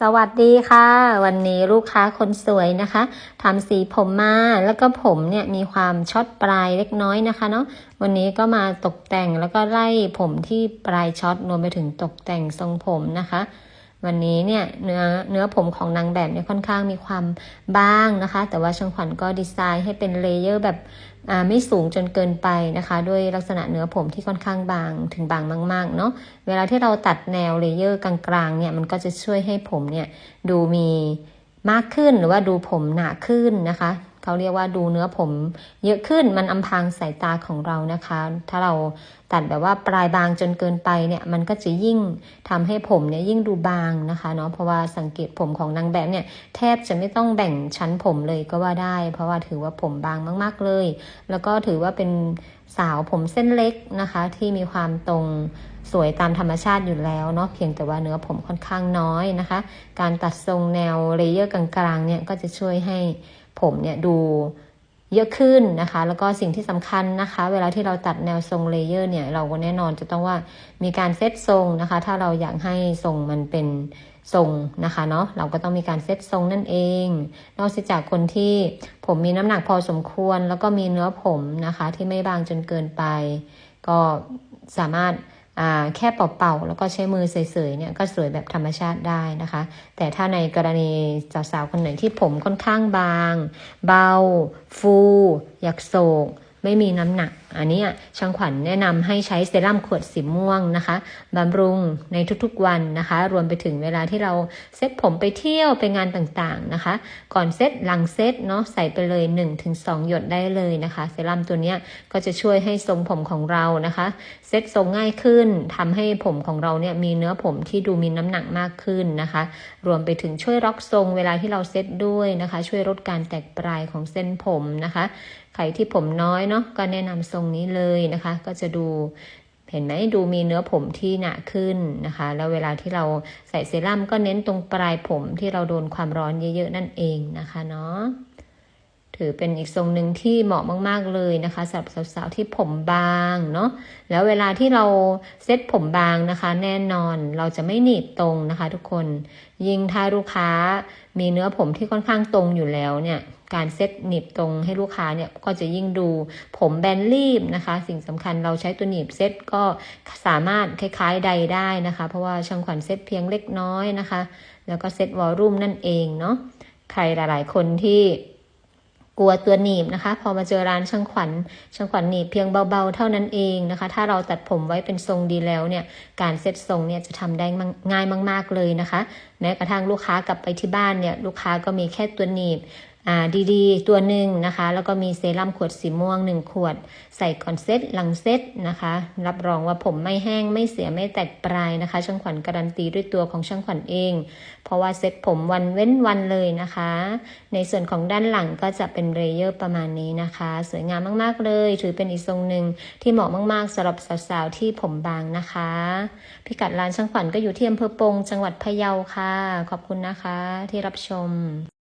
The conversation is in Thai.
สวัสดีค่ะ วันนี้ลูกค้าคนสวยนะคะทำสีผมมาแล้วก็ผมเนี่ยมีความช็อตปลายเล็กน้อยนะคะเนาะวันนี้ก็มาตกแต่งแล้วก็ไล่ผมที่ปลายช็อตรวมไปถึงตกแต่งทรงผมนะคะ วันนี้เนี่ยเนื้อเนื้อผมของนางแบบเนี่ยค่อนข้างมีความบางนะคะ แต่ว่าช่างขวัญก็ดีไซน์ให้เป็นเลเยอร์แบบอ่าไม่สูงจนเกินไปนะคะ ด้วยลักษณะเนื้อผมที่ค่อนข้างบางถึงบางมาก ๆ เนาะเวลาที่เราตัดแนวเลเยอร์กลางๆเนี่ยมันก็จะช่วยให้ผมเนี่ยดูมีมากขึ้นหรือว่าดูผมหนาขึ้นนะคะ เขาเรียกว่าดูเนื้อผมเยอะขึ้นมันอำพางสายตาของเรานะคะ ถ้าเราตัดแบบว่าปลายบางจนเกินไปเนี่ยมันก็จะยิ่งทำให้ผมเนี่ยยิ่งดูบางนะคะเนาะเพราะว่าสังเกตผมของนางแบบเนี่ยแทบจะไม่ต้องแบ่งชั้นผมเลยก็ว่าได้ เพราะว่าถือว่าผมบางมาก ๆเลย แล้วก็ถือว่าเป็นสาวผมเส้นเล็กนะคะ ที่มีความตรงสวยตามธรรมชาติอยู่แล้วเนาะเพียงแต่ว่าเนื้อผมค่อนข้างน้อยนะคะ การตัดทรงแนวเลเยอร์กลางๆเนี่ยก็จะช่วยให้ ผมเนี่ยดูเยอะขึ้นนะคะ แล้วก็สิ่งที่สำคัญนะคะ เวลาที่เราตัดแนวทรงเลเยอร์เนี่ย เราก็แน่นอนจะต้องว่ามีการเซตทรงนะคะ ถ้าเราอยากให้ทรงมันเป็นทรงนะคะเนาะเราก็ต้องมีการเซตทรงนั่นเอง นอกจากคนที่ผมมีน้ำหนักพอสมควร แล้วก็มีเนื้อผมนะคะ ที่ไม่บางจนเกินไป ก็สามารถ แค่เป่าๆแล้วก็ใช้มือเสยๆเนี่ยก็สวยแบบธรรมชาติได้นะคะ แต่ถ้าในกรณีสาวๆคนไหนที่ผมค่อนข้างบาง เบา ฟู อยากโศก ไม่มีน้ำหนัก อันนี้ช่างขวัญแนะนำให้ใช้เซรั่มขวดสีม่วงนะคะบำรุงในทุกๆวันนะคะ รวมไปถึงเวลาที่เราเซ็ตผมไปเที่ยวไปงานต่างๆนะคะ ก่อนเซ็ตหลังเซ็ตเนาะใส่ไปเลย 1-2 หยดได้เลยนะคะ เซรั่มตัวนี้ก็จะช่วยให้ทรงผมของเรานะคะ เซ็ตทรงง่ายขึ้นทำให้ผมของเราเนี่ยมีเนื้อผมที่ดูมีน้ำหนักมากขึ้นนะคะ รวมไปถึงช่วยล็อกทรงเวลาที่เราเซ็ตด้วยนะคะ ช่วยลดการแตกปลายของเส้นผมนะคะใครที่ผมน้อยเนาะก็แนะนำทรงงนี้เลยนะคะ ก็จะดูเห็นไหมดูมีเนื้อผมที่หนาขึ้นนะคะ แล้วเวลาที่เราใส่เซรั่มก็เน้นตรงปลายผมที่เราโดนความร้อนเยอะๆนั่นเองนะคะเนาะถือเป็นอีกทรงหนึ่งที่เหมาะมากๆเลยนะคะสำหรับสาวๆที่ผมบางเนาะแล้วเวลาที่เราเซ็ตผมบางนะคะ แน่นอนเราจะไม่หนีบตรงนะคะ ทุกคนยิ่งถ้าลูกค้ามีเนื้อผมที่ค่อนข้างตรงอยู่แล้วเนี่ย การเซ็ตหนีบตรงให้ลูกค้าเนี่ยก็จะยิ่งดูผมแบนรีบนะคะ สิ่งสำคัญเราใช้ตัวหนีบเซ็ตก็สามารถคล้ายๆใดได้นะคะ เพราะว่าช่างขวัญเซ็ตเพียงเล็กน้อยนะคะ แล้วก็เซ็ตวอลลุ่มนั่นเองเนาะใครหลายๆ คนที่กลัวตัวหนีบนะคะ พอมาเจอร้านช่างขวัญช่างขวัญหนีบเพียงเบาๆ เท่านั้นเองนะคะ ถ้าเราตัดผมไว้เป็นทรงดีแล้วเนี่ย การเซ็ตทรงเนี่ยจะทำได้ง่ายมาก ๆเลยนะคะ แม้กระทั่งลูกค้ากลับไปที่บ้านเนี่ย ลูกค้าก็มีแค่ตัวหนีบ ดีๆ ตัวหนึ่งนะคะ แล้วก็มีเซรั่มขวดสีม่วงหนึ่งขวด ใส่ก่อนเซตหลังเซตนะคะ รับรองว่าผมไม่แห้งไม่เสียไม่แตกปลายนะคะ ช่างขวัญการันตีด้วยตัวของช่างขวัญเอง เพราะว่าเซตผมวันเว้นวันเลยนะคะ ในส่วนของด้านหลังก็จะเป็นเลเยอร์ประมาณนี้นะคะ สวยงามมากๆเลย ถือเป็นอีกทรงหนึ่งที่เหมาะมากๆสำหรับสาวๆที่ผมบางนะคะ พิกัดร้านช่างขวัญก็อยู่ที่อำเภอปงจังหวัดพะเยาค่ะ ขอบคุณนะคะที่รับชม